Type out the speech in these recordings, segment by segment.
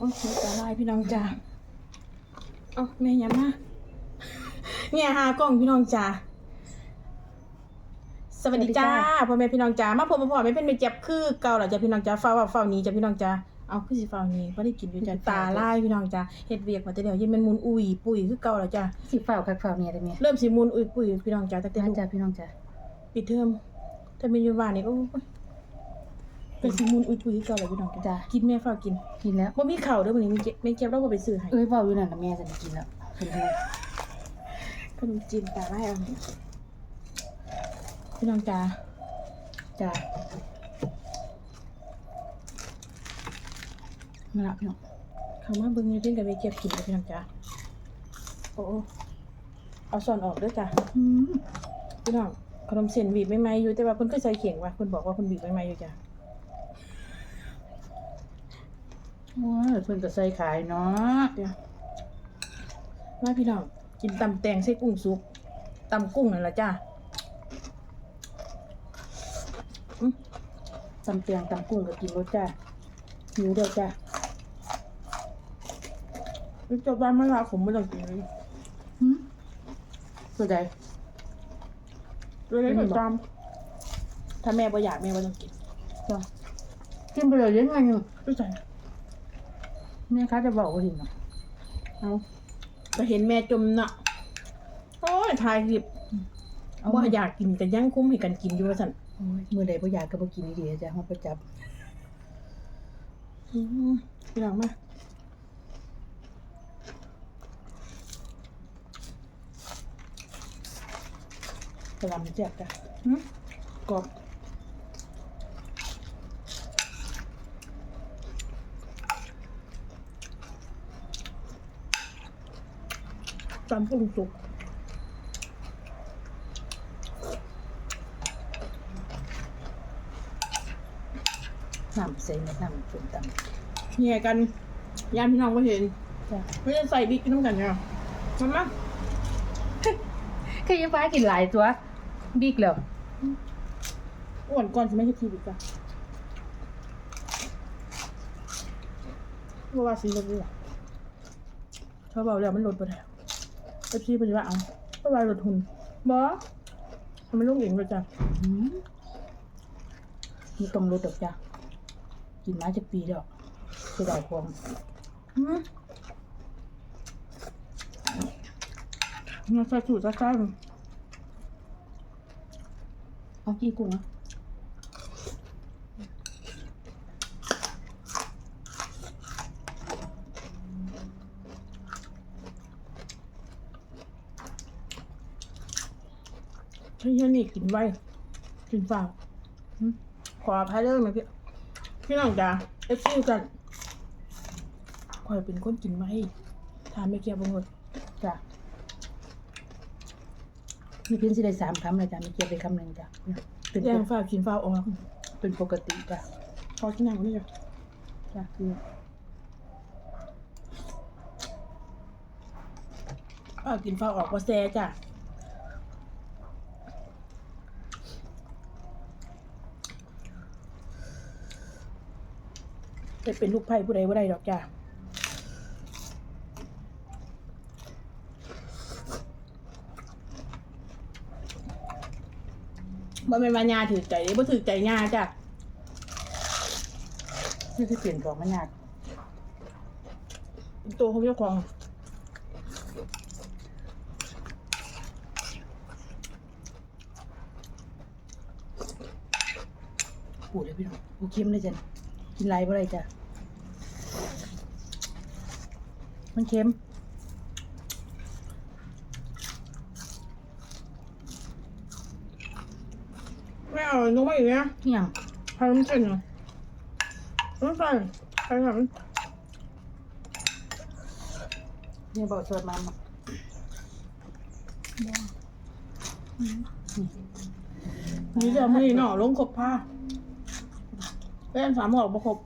โอ้ยตาลายพี่น้องจ้าเอ้าแม่อยังมาเนี่ยหากล้องพี่น้องจ้าสวัสดีจ้าพ่อแม่พี่น้องจ้ามาพบมาพอไม่เป็นไม่เจ็บคือเก่าหรอจ้าพี่น้องจ้าเฝ้าว่าเฝ้านี้จ้าพี่น้องจ้าเอาคือสิเฝ้านี้บ่ได้กินอยู่จ้าตาลายพี่น้องจ้าเฮ็ดเวียกมาแต่เดียวยังเป็นมุนอุ้ยปุ้ยคือเก่าหรอจ้าสิเฝ้าคักเฝ้าเนี่ยได้ไหมเริ่มสิมุนอุ้ยปุ้ยพี่น้องจ้าตั้งแต่จ้าลูกจ้าพี่น้องจ้าปิดเทอมถ้าเป็นอยู่บ้านนี่โอ้ย เป็นสิมุนอุ้ยปุ้ยคือเก่าหรอพี่น้องจ้ากินแม่เฝ้ากินกินแล้วบ่มีข้าวเด้อมื้อนี้มีเก็บไม่เก็บแล้วบ่ไปซื้อให้เอ้ยเฝ้าอยู่นั่นนะแม่จะได้กินแล้วเป็นไงขนมจีนตาไล่เอาพี่น้องจ้าจ้ามาละพี่น้องเขามาเบิ่งอยู่เพิ่นก็ไปเก็บกินเลยพี่น้องจ้าโอ้เอาซ่อนออกเด้อจ้าอืมพี่น้องขนมเส้นบีบใหม่ๆอยู่แต่ว่าเพิ่นก็ใส่เข่งว่ะเพิ่นบอกว่าเพิ่นบีบใหม่ๆอยู่จ้า ว้าเพิ่นก็ใส่ขายเนาะเดี๋ยวมาพี่น้องกินตำแตงใส่กุ้งสุกตำกุ้งนั่นล่ะจ้าตำเตียงตำกุ้งก็กินรสจ้าหิวเด้อจ้านี่จะบ้านมะลาผมบ่ต้องกินเลยหืมตัวใดเลยได้ก็ตามถ้าแม่บ่อยากแม่บ่ต้องกินจ้ากินไปเลยยังไงอยู่รู้จัก แม่ค้าจะบอกว่าหิวเนาะเอาก็เห็นแม่จมเนาะโอ้ยถ่ายคลิปเอาว่ามาอยากกินกันยังคุ้มให้กันกินอยู่ว่าสั่นโอ้ยมื้อใดบ่อยากก็บ่กินดีๆจ้าเฮาประจับอืมพี่น้องมากระลำแซ่บจ้ะหึกรอบ ตำกุ้งสุกน้ำใส่น้ำส้มตำเหี่ยกันยามพี่น้องก็เห็นจ้ะไม่ได้ใส่บิ๊กน้ำกันเนี่ยมันมาแค่ยังฟ้ากินหลายตัว บิ๊กแล้วอ้วนก่อนจะไม่ใช่ทีบิ๊กจ้ะเพราะว่าสีเหลืองๆเขาบอกแล้วมันลดไปแล้ว เอฟซีปฏิบัติเอาเพราะว่าลดทุนบอทำไมลูกเองเลยจ้ะอืมมีต้องลดดอกจ้ะกินมาจะปีแล้วเสียดายความหืมเนี่ยใส่สูตรจ้าๆเอากี่กุ้งนะ ใช่นี่กินไว้กินเปล่าหึขออภัยเด้อไหมพี่พี่น้องจ๋าเอฟซีกันคอยเป็นคนกินไว้ทานไม่เกี่ยวบังหมดจ้ะมีเพียงสิได้สามคำเลยจ้ะมีเกียบไปคำหนึ่งจ้ะเป็นแย่ปงกฝ้าวกินฝ้าวออกเป็นปกติจ้ะพอที่นั่งนี่จ้ะจ้ะคือฝ้าวกินฝ้าวออกว่าแซ่จ้ะ จะเป็นลูกไผ่ผู้ใดผู้ใดดอกจ้ะบ่แม่นว่ายาถือใจเด้บ่ถือใจยาจ้ะนี่คือเปลี่ยนของมันยากเป็นตัวของเจ้าของปูดเลยพี่น้องปูเค็มเลยจ้ะกินไรบ่ไรจ้ะ มันเค็ม ไม่เอาลงมาอีกนะเที่ยงทำน้ำเส้นเหรอน้ำใส่ใส่แบบเนี่ยบอกสวดมามานี่จะไม่ได้หน่อลงครบผ้าเล่นสามหอกประครบ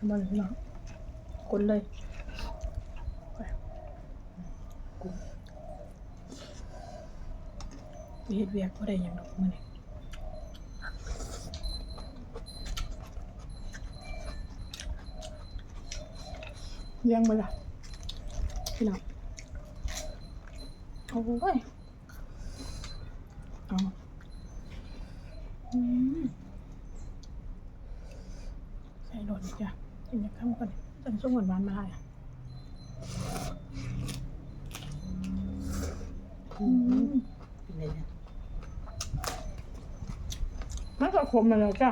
ทำอะไรพี่น้องคนเลยไปกุ้งไปเฮ็ดเวียกก็ได้หยังดอกมือนี้เลี้ยงมาละพี่น้องโอ้ยเอาอืมใส่โดนอีกจ้ะ กินจากข้ามก่อนจังส้มหวานหวานๆมาให้อะอืมเป็นไงเนี่ยมันก็ขมมาแล้วจ้ะ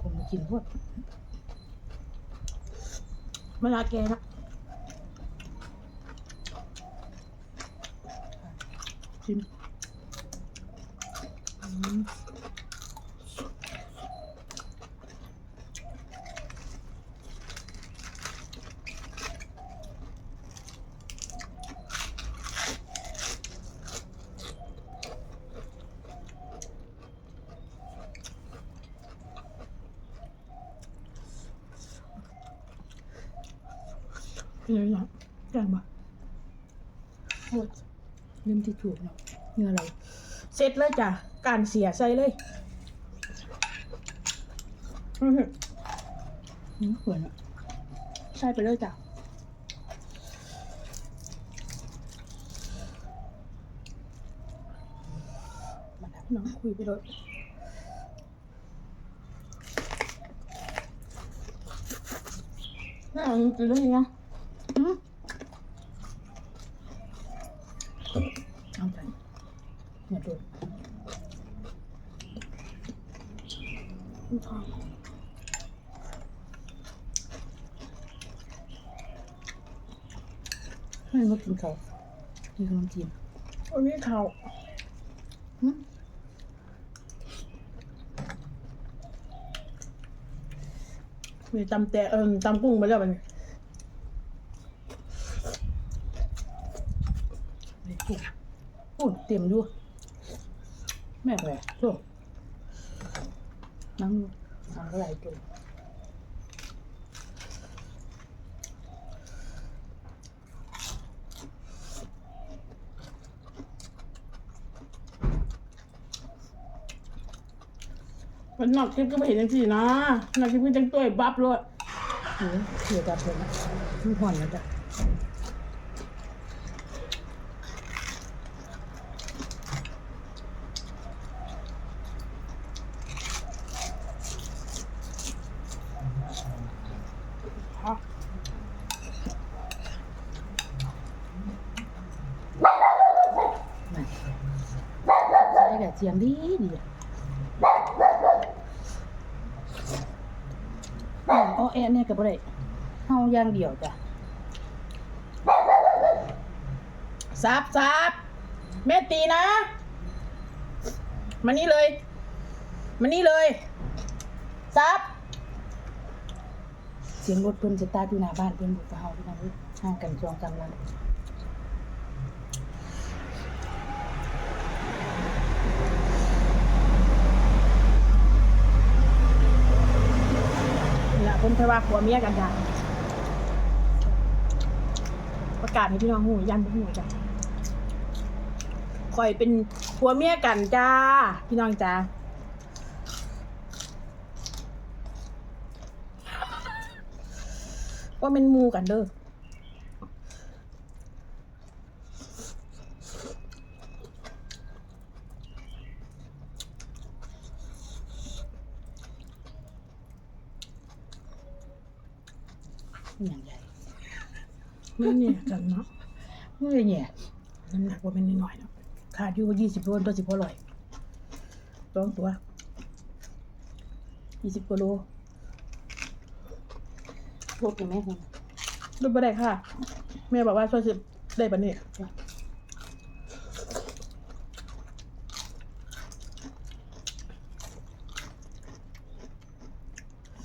คงมากินพวกเวลาแกนะชิมอืม เป็นยังไงแกงบ่โอ้ยลืมที่ถูกเนาะเนื้ออะไรเสร็จเลยจ้ะการเสียใส่เลยอือหืออืมเหมือนอะใส่ไปเลยจ้ะมันอะน้องคุยไปเลยน่าเอาจริงๆเลยนะอืม เอาใจเนี่ยโดน คุณทอง ให้มากิน เขาวกินขนมจีนโอ้ยนี่เขาอืมมีตำแต่เอิมตำกุ้งไปแล้วมันไปกุ้งกุ้งเต็มอยู่แม่แหวะช่วงนั่งทำอะไรตัว มันนอกคลิปก็ไม่เห็นจังสี่นะนอกคลิปก็จังตัวบับเลยเออเสียดับเลยนะมันห่อนนะจ๊ะฮะเสียงดีดี อะอืมอ้อแอเนี่ยกับอะไรเฮาอย่างเดียวจ้ะซับซับแม่ตีนะ มานี่เลย มานี่เลยซับเสียงรถเพิ่นสตาทอยู่หน้าบ้านเพิ่นบุกเฮาพี่น้องเอ้ยห่างกันสองสามหลัง นี่ละคนเคยว่าผัวเมียกันจ้ะประกาศให้พี่น้องหูยันไปหูจ้ะคอยเป็นผัวเมียกันจ้า พี่น้องจ้าว่าเป็นมูกันเด้อ อย่างใหญ่ไม่เนี่ยกันเนาะเมื่อยแหน่น้ำหนักว่าเป็นน้อยๆเนาะขาดอยู่ยี่สิบโลตัวสิบพอร่อยสองตัวยี่สิบกิโลรถยังแม่หุ่นรูปบ่ได้ค่ะ แม่บอกว่าช่วยสิได้ปะเนี่ย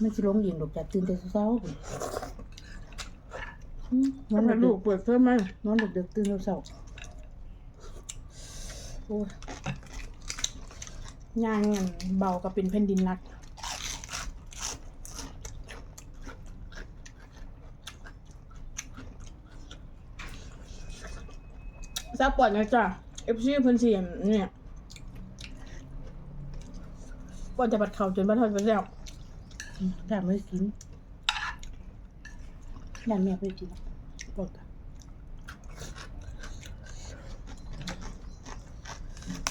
มันสิลงยิงดอกจากตื่นแต่เช้าๆพุ่ นอนลูกเปิดเพิ่มมานอนเด็กๆตื่นเสาร์โอ้ยย่างเบากัเป็นแผ่นดินรักซาพพอดนะจ๊ะเอฟซีเพิ่นเสียมเนี่ยก่อนจะบัดเข่าจนบัดทอนก็แล้วแต่ไม่กิน นั่นแม่ไปกินบอกกัน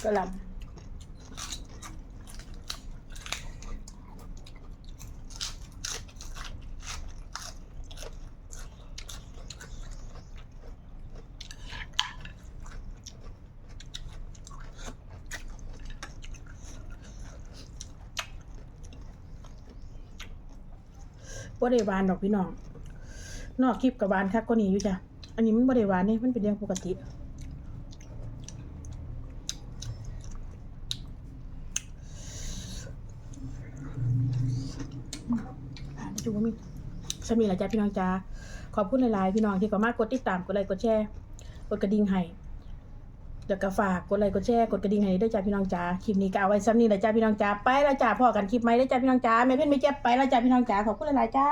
กระหลำบ่ได้หวานดอกพี่น้อง นอกคลิปกับหวานคักก็นี้อยู่จ้ะ อันนี้มันบ่ได้วานนี่มันเป็นเรื่องปกติจูว่ามีสมีหลายจ้าพี่น้องจ้าขอบคุณหลายๆพี่น้องที่ก็มากดติดตามกดไลค์กดแชร์กดกระดิ่งให้เดี๋ยวก็ฝากกดไลค์กดแชร์กดกระดิ่งให้ด้วยจ้าพี่น้องจ้าคลิปนี้ก็เอาไว้ซ้ำนี้แหละจ้าพี่น้องจ้าไปแล้วจ้าพอกันคลิปไหมได้จ้าพี่น้องจ้าแม่เพื่อนไม่เจ็บไปแล้วจ้าพี่น้องจ้าขอบคุณหลายๆจ้า